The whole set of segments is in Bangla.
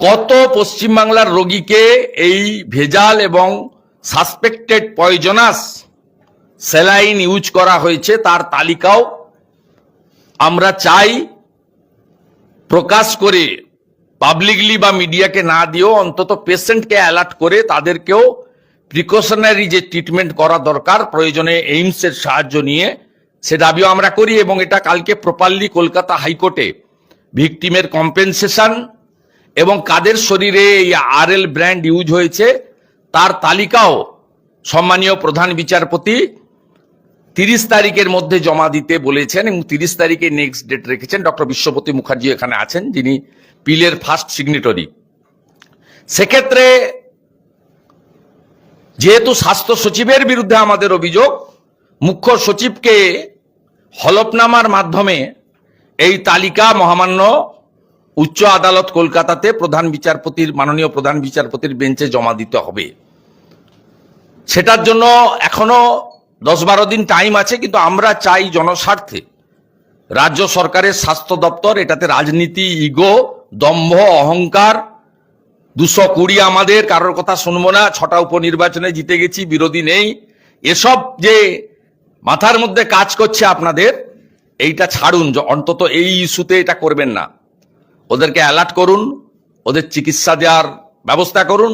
কত পশ্চিমবাংলার রোগীকে এই ভেজাল এবং সাসপেক্টেড পয়জনাস স্যালাইন ইউজ করা হয়েছে তার তালিকাও আমরা চাই প্রকাশ করে পাবলিকলি বা মিডিয়াকে না দিয়েও অন্তত পেশেন্টকে অ্যালার্ট করে তাদেরকেও প্রিকশনারি যে ট্রিটমেন্ট করা দরকার, প্রয়োজনে এইমসের সাহায্য নিয়ে, সে দাবিও আমরা করি এবং এটা কালকে প্রপারলি কলকাতা হাইকোর্টে ভিকটিমের কম্পেনসেশন এবং কাদের শরীরে এই আর এল ব্র্যান্ড ইউজ হয়েছে, তার তালিকাও সম্মানীয় প্রধান বিচারপতি তিরিশ তারিখের মধ্যে জমা দিতে বলেছেন এবং তিরিশ তারিখে নেক্সট ডেট রেখেছেন। ডক্টর বিশ্বপতি মুখার্জি এখানে আছেন, যিনি পিলের ফার্স্ট সিগনেটরি সেক্ষেত্রে যেহেতু স্বাস্থ্য সচিবের বিরুদ্ধে আমাদের অভিযোগ, মুখ্য সচিবকে হলফনামার মাধ্যমে এই তালিকা মহামান্য উচ্চ আদালত কলকাতাতে প্রধান বিচারপতির, মাননীয় প্রধান বিচারপতির বেঞ্চে জমা দিতে হবে। সেটার জন্য এখনও দশ বারো দিন টাইম আছে, কিন্তু আমরা চাই জনস্বার্থে। রাজ্য সরকারের স্বাস্থ্য দপ্তর, এটাতে রাজনীতি, ইগো, দম্ভ, অহংকার, দুশো কুড়ি আমাদের, কারোর কথা শুনব না, ছটা উপনির্বাচনে জিতে গেছি, বিরোধী নেই। এসব যে মাথার মধ্যে কাজ করছে আপনাদের, এইটা ছাড়ুন, অন্তত এই ইস্যুতে এটা করবেন না। ওদেরকে অ্যালার্ট করুন, ওদের চিকিৎসা দেওয়ার ব্যবস্থা করুন।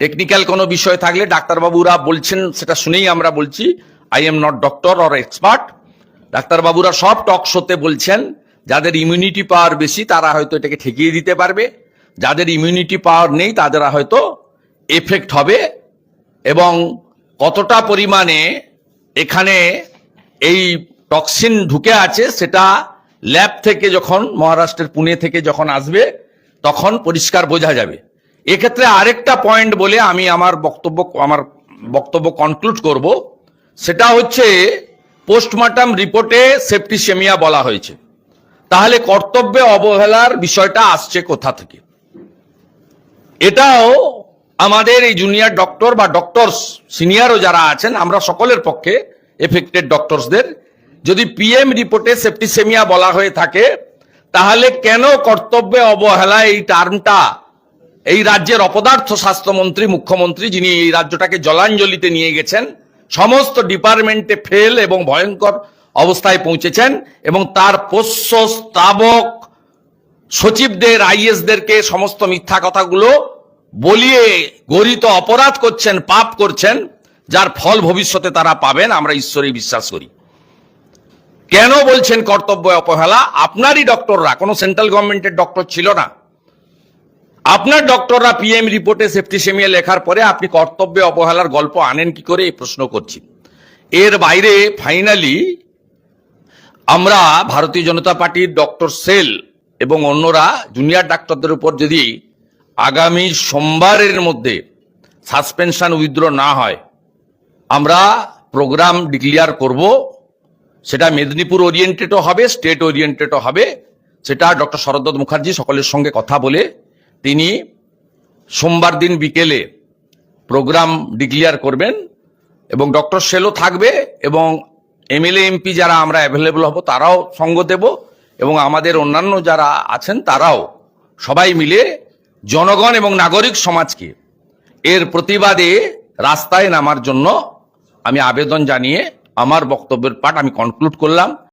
টেকনিক্যাল কোনো বিষয় থাকলে ডাক্তারবাবুরা বলছেন, সেটা শুনেই আমরা বলছি I am not doctor or expert ডাক্তারবাবুরা সব টক শোতে বলছেন, যাদের ইমিউনিটি পাওয়ার বেশি, তারা হয়তো এটাকে ঠেকিয়ে দিতে পারবে। যাদের ইমিউনিটি পাওয়ার নেই, তাদের হয়তো এফেক্ট হবে এবং কতটা পরিমাণে এখানে এই টক্সিন ঢুকে আছে, সেটা ল্যাব থেকে যখন, মহারাষ্ট্রের পুনে থেকে যখন আসবে, তখন পরিষ্কার বোঝা যাবে। এক্ষেত্রে আরেকটা পয়েন্ট বলে আমি আমার বক্তব্য আমার বক্তব্য কনক্লুড করব। সেটা হচ্ছে পোস্টমর্টম রিপোর্টে সেপ্টিসেমিয়া বলা হয়েছে। তাহলে কর্তব্যে অবহেলার বিষয়টা আসছে কোথা থেকে? এটাও আমাদের এই জুনিয়র ডক্টর বা ডক্টরস সিনিয়রও যারা আছেন, আমরা সকলের পক্ষে এফেক্টেড ডক্টরসদের যদি পিএম রিপোর্টে সেপ্টিসেমিয়া বলা হয়ে থাকে, তাহলে কেন কর্তব্যে অবহেলা এই টার্মটা? এই রাজ্যের অপদার্থ স্বাস্থ্যমন্ত্রী, মুখ্যমন্ত্রী যিনি এই রাজ্যটাকে জলাঞ্জলিতে নিয়ে গেছেন, সমস্ত ডিপার্টমেন্টে ফেল এবং ভয়ঙ্কর অবস্থায় পৌঁছেছেন এবং তার পোষ্য স্তাবক সচিবদের, আইএসদেরকে সমস্ত মিথ্যা কথাগুলো বলিয়ে গরিত অপরাধ করছেন, পাপ করছেন, যার ফল ভবিষ্যতে তারা পাবেন, আমরা ঈশ্বরে বিশ্বাস করি। কেন বলছেন কর্তব্য অবহেলা? আপনারই ডক্টররা, কোনো সেন্ট্রাল গভর্নমেন্টের ডক্টর ছিল না। আপনার ডক্টররা পিএম রিপোর্টে সেপ্টিসেমিয়া লেখার পরে আপনি কর্তব্যে অবহেলার গল্প আনেন কি করে এই প্রশ্ন করছি। এর বাইরে ফাইনালি আমরা ভারতীয় জনতা পার্টির ডক্টর সেল এবং অন্যরা জুনিয়র ডাক্তারদের উপর যদি আগামী সোমবারের মধ্যে সাসপেনশন উইথড্র না হয়, আমরা প্রোগ্রাম ডিক্লিয়ার করব। সেটা মেদিনীপুর ওরিয়েন্টেডও হবে স্টেট ওরিয়েন্টেডও হবে। সেটা ডক্টর শরদ্দত্ত মুখার্জি সকলের সঙ্গে কথা বলে তিনি সোমবার দিন বিকেলে প্রোগ্রাম ডিক্লিয়ার করবেন এবং ডক্টর সেলও থাকবে এবং এমএলএ এমপি যারা আমরা অ্যাভেলেবল হব তারাও সঙ্গ দেব এবং আমাদের অন্যান্য যারা আছেন তারাও সবাই মিলে জনগণ এবং নাগরিক সমাজকে এর প্রতিবাদে রাস্তায় নামার জন্য আমি আবেদন জানিয়ে আমার বক্তব্যের পাঠ আমি কনক্লুড করলাম।